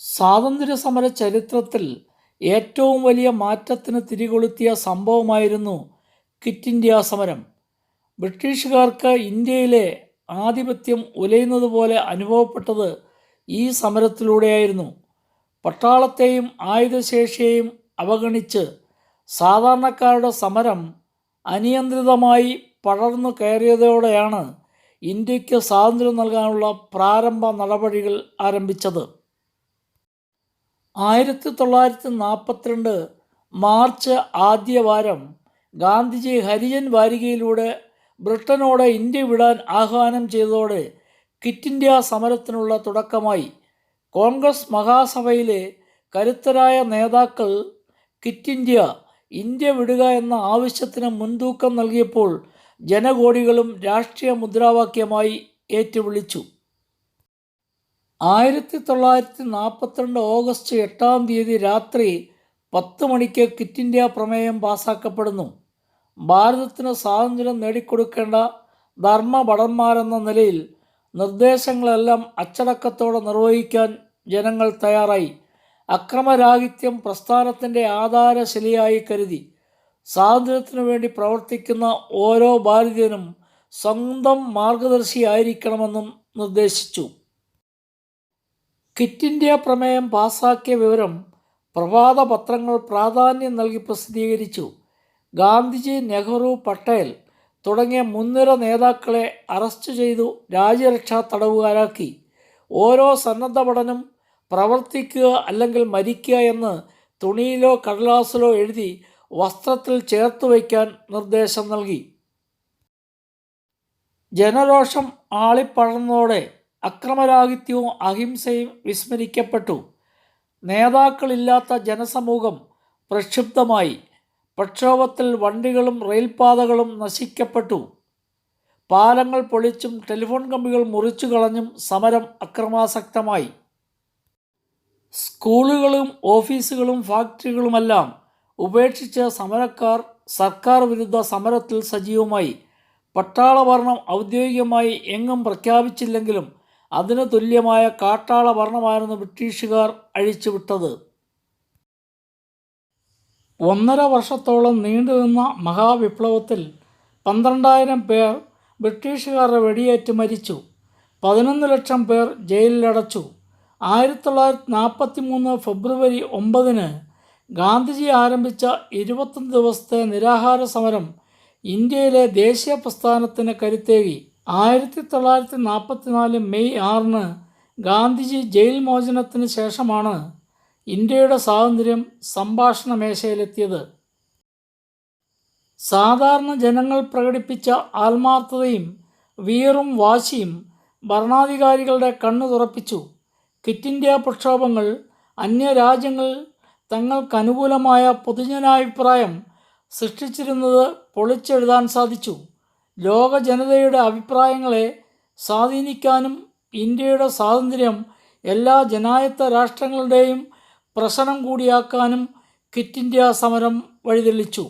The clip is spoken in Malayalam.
സ്വാതന്ത്ര്യ സമര ചരിത്രത്തിൽ ഏറ്റവും വലിയ മാറ്റത്തിന് തിരികൊളുത്തിയ സംഭവമായിരുന്നു ക്വിറ്റ് ഇന്ത്യ സമരം. ബ്രിട്ടീഷുകാർക്ക് ഇന്ത്യയിലെ ആധിപത്യം ഉലയുന്നത് പോലെ അനുഭവപ്പെട്ടത് ഈ സമരത്തിലൂടെയായിരുന്നു. പട്ടാളത്തെയും ആയുധശേഷിയെയും അവഗണിച്ച് സാധാരണക്കാരുടെ സമരം അനിയന്ത്രിതമായി പടർന്നു കയറിയതോടെയാണ് ഇന്ത്യയ്ക്ക് സ്വാതന്ത്ര്യം നൽകാനുള്ള പ്രാരംഭ നടപടികൾ ആരംഭിച്ചത്. ആയിരത്തി തൊള്ളായിരത്തി നാൽപ്പത്തിരണ്ട് മാർച്ച് ആദ്യവാരം ഗാന്ധിജി ഹരിജൻ വാരികയിലൂടെ ബ്രിട്ടനോട് ഇന്ത്യ വിടാൻ ആഹ്വാനം ചെയ്തതോടെ കിറ്റ് ഇന്ത്യ സമരത്തിനുള്ള തുടക്കമായി. കോൺഗ്രസ് മഹാസഭയിലെ കരുത്തരായ നേതാക്കൾ കിറ്റ് ഇന്ത്യ ഇന്ത്യ വിടുക എന്ന ആവശ്യത്തിന് മുൻതൂക്കം നൽകിയപ്പോൾ ജനകോടികളും രാഷ്ട്രീയ മുദ്രാവാക്യമായി ഏറ്റുവിളിച്ചു. ആയിരത്തി തൊള്ളായിരത്തി നാൽപ്പത്തിരണ്ട് ഓഗസ്റ്റ് എട്ടാം തീയതി രാത്രി പത്ത് മണിക്ക് ക്വിറ്റ് ഇന്ത്യ പ്രമേയം പാസാക്കപ്പെടുന്നു. ഭാരതത്തിന് സ്വാതന്ത്ര്യം നേടിക്കൊടുക്കേണ്ട ധർമ്മഭടന്മാരെന്ന നിലയിൽ നിർദ്ദേശങ്ങളെല്ലാം അച്ചടക്കത്തോടെ നിർവഹിക്കാൻ ജനങ്ങൾ തയ്യാറായി. അക്രമരാഹിത്യം പ്രസ്ഥാനത്തിന്റെ ആധാരശിലയായി കരുതി. സ്വാതന്ത്ര്യത്തിനു വേണ്ടി പ്രവർത്തിക്കുന്ന ഓരോ ഭാരതീയനും സ്വന്തം മാർഗദർശിയായിരിക്കണമെന്നും നിർദ്ദേശിച്ചു. ക്വിറ്റ് ഇന്ത്യ പ്രമേയം പാസാക്കിയ വിവരം പ്രഭാത പത്രങ്ങൾ പ്രാധാന്യം നൽകി പ്രസിദ്ധീകരിച്ചു. ഗാന്ധിജി നെഹ്റു പട്ടേൽ തുടങ്ങിയ മുൻനിര നേതാക്കളെ അറസ്റ്റ് ചെയ്തു രാജ്യരക്ഷാ തടവുകാരാക്കി. ഓരോ സന്നദ്ധ പഠനം പ്രവർത്തിക്കുക അല്ലെങ്കിൽ മരിക്കുക എന്ന് തുണിയിലോ കടലാസിലോ എഴുതി വസ്ത്രത്തിൽ ചേർത്ത് വയ്ക്കാൻ നിർദ്ദേശം നൽകി. ജനരോഷം ആളിപ്പടർന്നതോടെ അക്രമരാഹിത്യവും അഹിംസയും വിസ്മരിക്കപ്പെട്ടു. നേതാക്കളില്ലാത്ത ജനസമൂഹം പ്രക്ഷുബ്ധമായി. പ്രക്ഷോഭത്തിൽ വണ്ടികളും റെയിൽപാതകളും നശിക്കപ്പെട്ടു. പാലങ്ങൾ പൊളിച്ചും ടെലിഫോൺ കമ്പികൾ മുറിച്ചു കളഞ്ഞും സമരം അക്രമാസക്തമായി. സ്കൂളുകളും ഓഫീസുകളും ഫാക്ടറികളുമെല്ലാം ഉപേക്ഷിച്ച് സമരക്കാർ സർക്കാർ വിരുദ്ധ സമരത്തിൽ സജീവമായി. പട്ടാള ഭരണം ഔദ്യോഗികമായി എങ്ങും പ്രഖ്യാപിച്ചില്ലെങ്കിലും അതിന് തുല്യമായ കാട്ടാള ഭരണമായിരുന്നു ബ്രിട്ടീഷുകാർ അഴിച്ചുവിട്ടത്. ഒന്നര വർഷത്തോളം നീണ്ടുനിന്ന മഹാവിപ്ലവത്തിൽ പന്ത്രണ്ടായിരം പേർ ബ്രിട്ടീഷുകാരുടെ വെടിയേറ്റ് മരിച്ചു. പതിനൊന്ന് ലക്ഷം പേർ ജയിലിലടച്ചു. ആയിരത്തി തൊള്ളായിരത്തി നാൽപ്പത്തി മൂന്ന് ഫെബ്രുവരി ഒമ്പതിന് ഗാന്ധിജി ആരംഭിച്ച ഇരുപത്തൊന്ന് ദിവസത്തെ നിരാഹാര സമരം ഇന്ത്യയിലെ ദേശീയ പ്രസ്ഥാനത്തിന് കരുത്തേകി. ആയിരത്തി തൊള്ളായിരത്തി നാൽപ്പത്തിനാല് മെയ് ആറിന് ഗാന്ധിജി ജയിൽ മോചനത്തിന് ശേഷമാണ് ഇന്ത്യയുടെ സ്വാതന്ത്ര്യം സംഭാഷണ മേശയിലെത്തിയത് സാധാരണ ജനങ്ങൾ പ്രകടിപ്പിച്ച ആത്മാർത്ഥതയും വീറും വാശിയും ഭരണാധികാരികളുടെ കണ്ണു തുറപ്പിച്ചു. ക്വിറ്റ് ഇന്ത്യ പ്രക്ഷോഭങ്ങൾ അന്യരാജ്യങ്ങൾ തങ്ങൾക്കനുകൂലമായ പൊതുജനാഭിപ്രായം സൃഷ്ടിച്ചിരുന്നത് പൊളിച്ചെഴുതാൻ സാധിച്ചു. ലോക ജനതയുടെ അഭിപ്രായങ്ങളെ സ്വാധീനിക്കാനും ഇന്ത്യയുടെ സ്വാതന്ത്ര്യം എല്ലാ ജനായത്ത രാഷ്ട്രങ്ങളുടെയും പ്രശ്നം കൂടിയാക്കാനും ക്വിറ്റ് ഇന്ത്യ സമരം വഴിതെളിച്ചു.